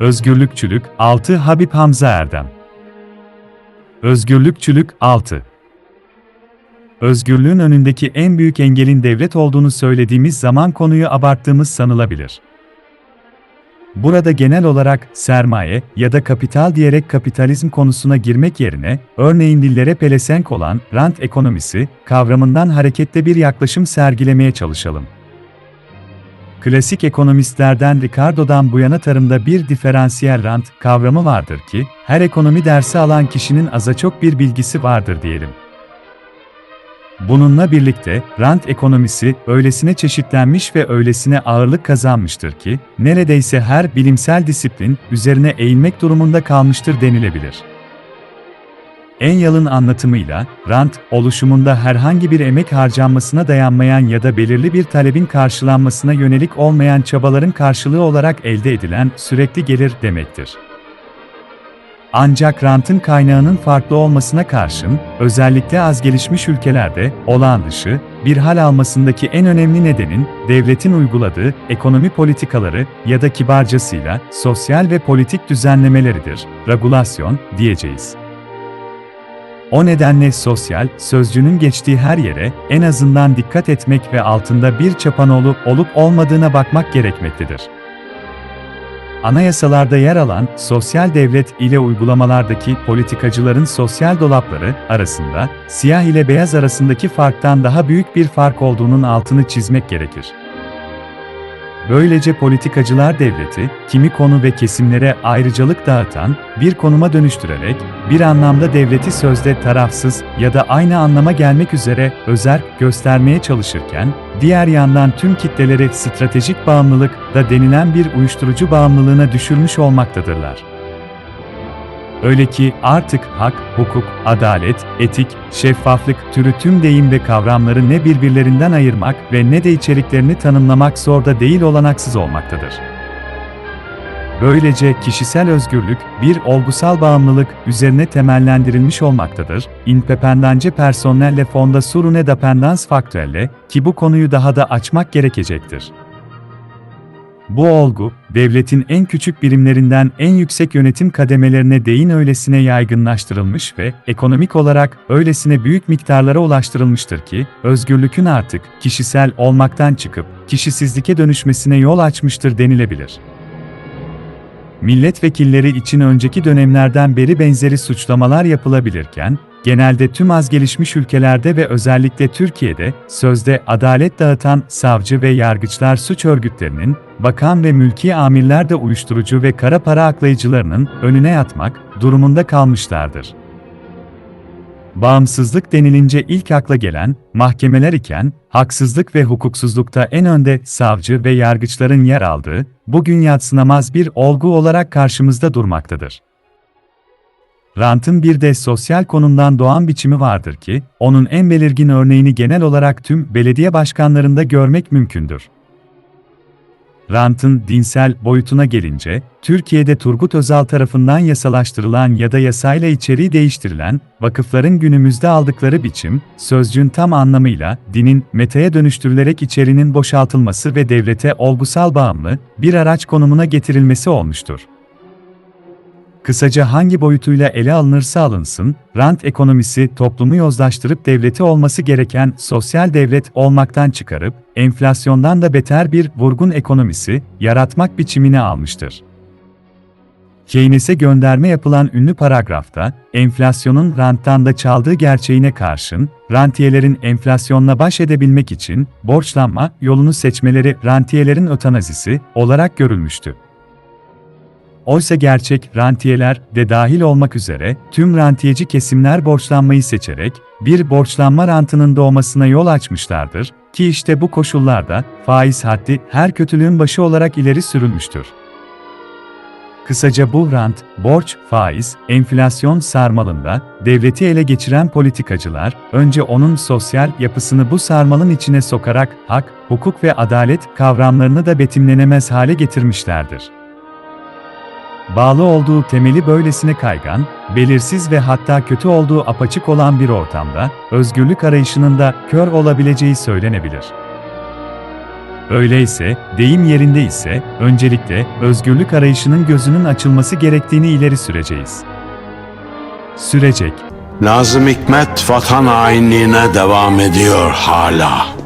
Özgürlükçülük 6 Habib Hamza Erdem Özgürlükçülük 6 Özgürlüğün önündeki en büyük engelin devlet olduğunu söylediğimiz zaman konuyu abarttığımız sanılabilir. Burada genel olarak sermaye ya da kapital diyerek kapitalizm konusuna girmek yerine, örneğin dillere pelesenk olan rant ekonomisi kavramından hareketle bir yaklaşım sergilemeye çalışalım. Klasik ekonomistlerden Ricardo'dan bu yana tarımda bir diferansiyel rant kavramı vardır ki, her ekonomi dersi alan kişinin aza çok bir bilgisi vardır diyelim. Bununla birlikte, rant ekonomisi öylesine çeşitlenmiş ve öylesine ağırlık kazanmıştır ki, neredeyse her bilimsel disiplin üzerine eğilmek durumunda kalmıştır denilebilir. En yalın anlatımıyla, rant, oluşumunda herhangi bir emek harcanmasına dayanmayan ya da belirli bir talebin karşılanmasına yönelik olmayan çabaların karşılığı olarak elde edilen sürekli gelir demektir. Ancak rantın kaynağının farklı olmasına karşın, özellikle az gelişmiş ülkelerde, olağan dışı, bir hal almasındaki en önemli nedenin, devletin uyguladığı ekonomi politikaları ya da kibarcasıyla sosyal ve politik düzenlemeleridir, regulasyon diyeceğiz. O nedenle sosyal, sözcüğünün geçtiği her yere, en azından dikkat etmek ve altında bir çapanolu olup olmadığına bakmak gerekmektedir. Anayasalarda yer alan sosyal devlet ile uygulamalardaki politikacıların sosyal dolapları arasında siyah ile beyaz arasındaki farktan daha büyük bir fark olduğunun altını çizmek gerekir. Böylece politikacılar devleti, kimi konu ve kesimlere ayrıcalık dağıtan, bir konuma dönüştürerek, bir anlamda devleti sözde tarafsız ya da aynı anlama gelmek üzere özel göstermeye çalışırken, diğer yandan tüm kitleleri stratejik bağımlılık da denilen bir uyuşturucu bağımlılığına düşürmüş olmaktadırlar. Öyle ki artık hak, hukuk, adalet, etik, şeffaflık türü tüm deyim ve kavramları ne birbirlerinden ayırmak ve ne de içeriklerini tanımlamak zor da değil olanaksız olmaktadır. Böylece kişisel özgürlük, bir olgusal bağımlılık üzerine temellendirilmiş olmaktadır. Independence personnelle fonda sur une dependance factuelle ki bu konuyu daha da açmak gerekecektir. Bu olgu, devletin en küçük birimlerinden en yüksek yönetim kademelerine değin öylesine yaygınlaştırılmış ve ekonomik olarak öylesine büyük miktarlara ulaştırılmıştır ki, özgürlükün artık kişisel olmaktan çıkıp kişisizlike dönüşmesine yol açmıştır denilebilir. Milletvekilleri için önceki dönemlerden beri benzeri suçlamalar yapılabilirken, genelde tüm az gelişmiş ülkelerde ve özellikle Türkiye'de, sözde adalet dağıtan savcı ve yargıçlar suç örgütlerinin, bakan ve mülki amirler de uyuşturucu ve kara para aklayıcılarının önüne yatmak durumunda kalmışlardır. Bağımsızlık denilince ilk akla gelen, mahkemeler iken, haksızlık ve hukuksuzlukta en önde savcı ve yargıçların yer aldığı, bugün yatsınamaz bir olgu olarak karşımızda durmaktadır. Rantın bir de sosyal konumdan doğan biçimi vardır ki, onun en belirgin örneğini genel olarak tüm belediye başkanlarında görmek mümkündür. Rantın dinsel boyutuna gelince, Türkiye'de Turgut Özal tarafından yasalaştırılan ya da yasayla içeriği değiştirilen, vakıfların günümüzde aldıkları biçim, sözcüğün tam anlamıyla, dinin, metaya dönüştürülerek içeriğinin boşaltılması ve devlete olgusal bağımlı, bir araç konumuna getirilmesi olmuştur. Kısaca hangi boyutuyla ele alınırsa alınsın, rant ekonomisi toplumu yozlaştırıp devleti olması gereken sosyal devlet olmaktan çıkarıp, enflasyondan da beter bir vurgun ekonomisi yaratmak biçimini almıştır. Keynes'e gönderme yapılan ünlü paragrafta, enflasyonun ranttan da çaldığı gerçeğine karşın, rantiyelerin enflasyonla baş edebilmek için borçlanma yolunu seçmeleri rantiyelerin ötanazisi olarak görülmüştü. Oysa gerçek rantiyeler de dahil olmak üzere tüm rantiyeci kesimler borçlanmayı seçerek bir borçlanma rantının doğmasına yol açmışlardır ki işte bu koşullarda faiz haddi her kötülüğün başı olarak ileri sürülmüştür. Kısaca bu rant, borç, faiz, enflasyon sarmalında devleti ele geçiren politikacılar önce onun sosyal yapısını bu sarmalın içine sokarak hak, hukuk ve adalet kavramlarını da betimlenemez hale getirmişlerdir bağlı olduğu temeli böylesine kaygan, belirsiz ve hatta kötü olduğu apaçık olan bir ortamda, özgürlük arayışının da kör olabileceği söylenebilir. Öyleyse, deyim yerinde ise, öncelikle özgürlük arayışının gözünün açılması gerektiğini ileri süreceğiz. Sürecek. Nazım Hikmet vatan hainliğine devam ediyor hala.